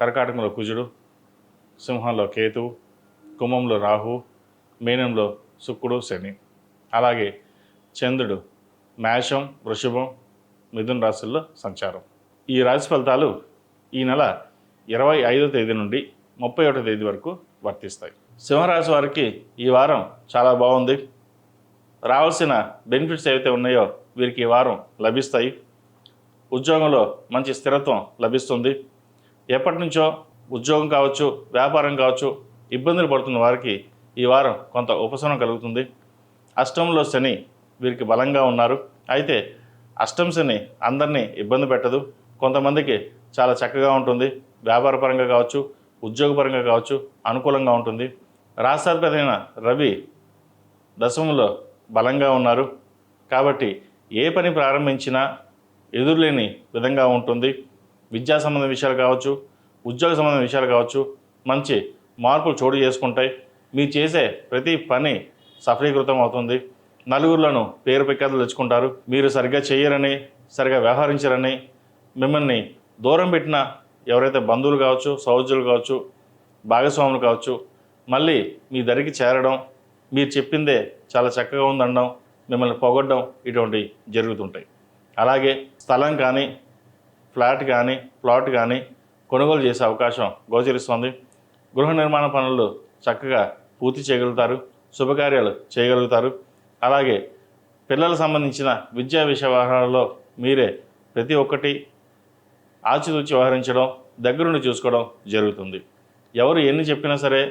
కర్కాటకంలో కుజుడు సింహంలో కేతు కుంభంలో రాహు మీనంలో శుక్రుడు శని. అలాగే చంద్రుడు మేషం వృషభం మిథున రాశుల్లో సంచారం. ఈ రాశి ఫలితాలు ఈ నెల ఇరవై ఐదో తేదీ నుండి ముప్పై ఒకటో తేదీ వరకు వర్తిస్తాయి. సింహరాశి వారికి ఈ వారం చాలా బాగుంది. రావాల్సిన బెనిఫిట్స్ ఏవైతే ఉన్నాయో వీరికి ఈ వారం లభిస్తాయి. ఉద్యోగంలో మంచి స్థిరత్వం లభిస్తుంది. ఎప్పటి నుంచో ఉద్యోగం కావచ్చు వ్యాపారం కావచ్చు ఇబ్బందులు పడుతున్న వారికి ఈ వారం కొంత ఉపశమనం కలుగుతుంది. అష్టంలో శని వీరికి బలంగా ఉన్నారు. అయితే అష్టం శని అందరినీ ఇబ్బంది పెట్టదు. కొంతమందికి చాలా చక్కగా ఉంటుంది. వ్యాపారపరంగా కావచ్చు ఉద్యోగపరంగా కావచ్చు అనుకూలంగా ఉంటుంది. రాష్ట్రాధిపతి రవి దశమంలో బలంగా ఉన్నారు. కాబట్టి ఏ పని ప్రారంభించినా ఎదురులేని విధంగా ఉంటుంది. విద్యా సంబంధ విషయాలు కావచ్చు ఉద్యోగ సంబంధ విషయాలు కావచ్చు మంచి మార్పులు చోటు చేసుకుంటాయి. మీరు చేసే ప్రతి పని సఫలీకృతం అవుతుంది. నలుగురులను పేరు పెక్కలు తెచ్చుకుంటారు. మీరు సరిగ్గా చేయరని సరిగ్గా వ్యవహరించరని మిమ్మల్ని దూరం పెట్టిన ఎవరైతే బంధువులు కావచ్చు సౌజులు కావచ్చు భాగస్వాములు కావచ్చు మళ్ళీ మీ దరికి చేరడం మీరు చెప్పిందే చాలా చక్కగా ఉందనడం మిమ్మల్ని పొగడ్డం ఇటువంటివి జరుగుతుంటాయి. అలాగే స్థలం కానీ ఫ్లాట్ కానీ ప్లాట్ కానీ కొనుగోలు చేసే అవకాశం గోచరిస్తుంది. గృహ నిర్మాణ పనులు చక్కగా పూర్తి చేయగలుగుతారు శుభకార్యాలు చేయగలుగుతారు. అలాగే పిల్లలకు సంబంధించిన విద్యా విషయ వ్యవహారాల్లో మీరే ప్రతి ఒక్కటి ఆచితూచి వ్యవహరించడం దగ్గరుండి చూసుకోవడం జరుగుతుంది. ఎవరు ఎన్ని చెప్పినా సరే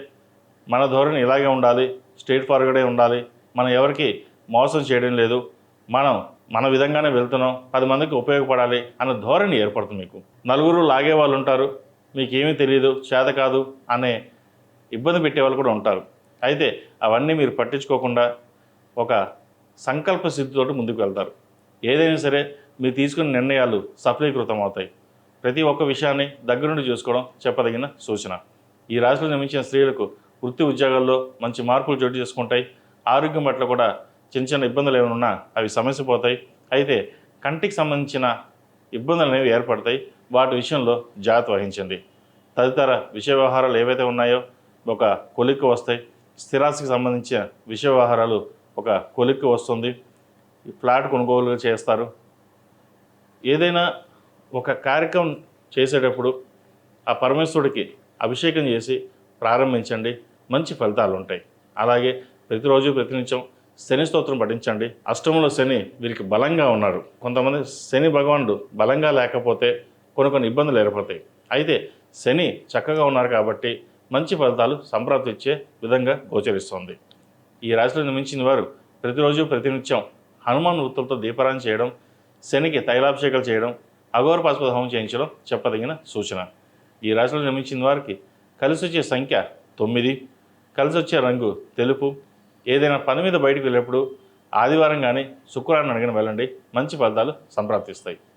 మన ధోరణి ఇలాగే ఉండాలి స్ట్రైట్ ఫార్వర్డే ఉండాలి. మనం ఎవరికి మోసం చేయడం లేదు. మనం మన విధంగానే వెళ్తున్నాం పది మందికి ఉపయోగపడాలి అన్న ధోరణి ఏర్పడుతుంది మీకు. నలుగురు లాగే వాళ్ళు ఉంటారు మీకు ఏమీ తెలియదు చేత కాదు అనే ఇబ్బంది పెట్టే వాళ్ళు కూడా ఉంటారు. అయితే అవన్నీ మీరు పట్టించుకోకుండా ఒక సంకల్ప సిద్ధితోటి ముందుకు వెళ్తారు. ఏదైనా సరే మీరు తీసుకున్న నిర్ణయాలు సఫలీకృతం అవుతాయి. ప్రతి ఒక్క విషయాన్ని దగ్గరుండి చూసుకోవడం చెప్పదగిన సూచన. ఈ రాశిలో నిర్మించిన స్త్రీలకు వృత్తి ఉద్యోగాల్లో మంచి మార్పులు చోటు చేసుకుంటాయి. ఆరోగ్యం పట్ల కూడా చిన్న చిన్న ఇబ్బందులు ఏమైనా ఉన్నా అవి సమస్య పోతాయి. అయితే కంటికి సంబంధించిన ఇబ్బందులు అనేవి ఏర్పడతాయి. వాటి విషయంలో జాగ్రత్త వహించండి. తదితర విషయ వ్యవహారాలు ఏవైతే ఉన్నాయో ఒక కొలిక్కి వస్తాయి. స్థిరాస్తికి సంబంధించిన విషయ వ్యవహారాలు ఒక కొలిక్కి వస్తుంది. ఫ్లాట్ కొనుగోలు చేస్తారు. ఏదైనా ఒక కార్యక్రమం చేసేటప్పుడు ఆ పరమేశ్వరుడికి అభిషేకం చేసి ప్రారంభించండి. మంచి ఫలితాలు ఉంటాయి. అలాగే ప్రతిరోజు ప్రతినిత్యం శని స్తోత్రం పఠించండి. అష్టమంలో శని వీరికి బలంగా ఉన్నారు కొంతమంది శని భగవానుడు బలంగా లేకపోతే కొన్ని కొన్ని ఇబ్బందులు ఏర్పడతాయి. అయితే శని చక్కగా ఉన్నారు కాబట్టి మంచి ఫలితాలు సంప్రాప్తిచ్చే విధంగా గోచరిస్తుంది. ఈ రాశిలో నిర్మించిన వారు ప్రతిరోజు ప్రతినిత్యం హనుమాన్ వృత్తులతో దీపారాయణ చేయడం శనికి తైలాభిషేకాలు చేయడం అఘోర పాశుపత హోమం చేయించడం చెప్పదగిన సూచన. ఈ రాశిలో నిర్మించిన వారికి కలిసి వచ్చే సంఖ్య తొమ్మిది కలిసి వచ్చే రంగు తెలుపు ఏదైనా పని మీద బయటకు వెళ్ళినప్పుడు ఆదివారం కానీ శుక్రవారం అడిగిన వెళ్ళండి. మంచి ఫలితాలు సంప్రాప్తిస్తాయి.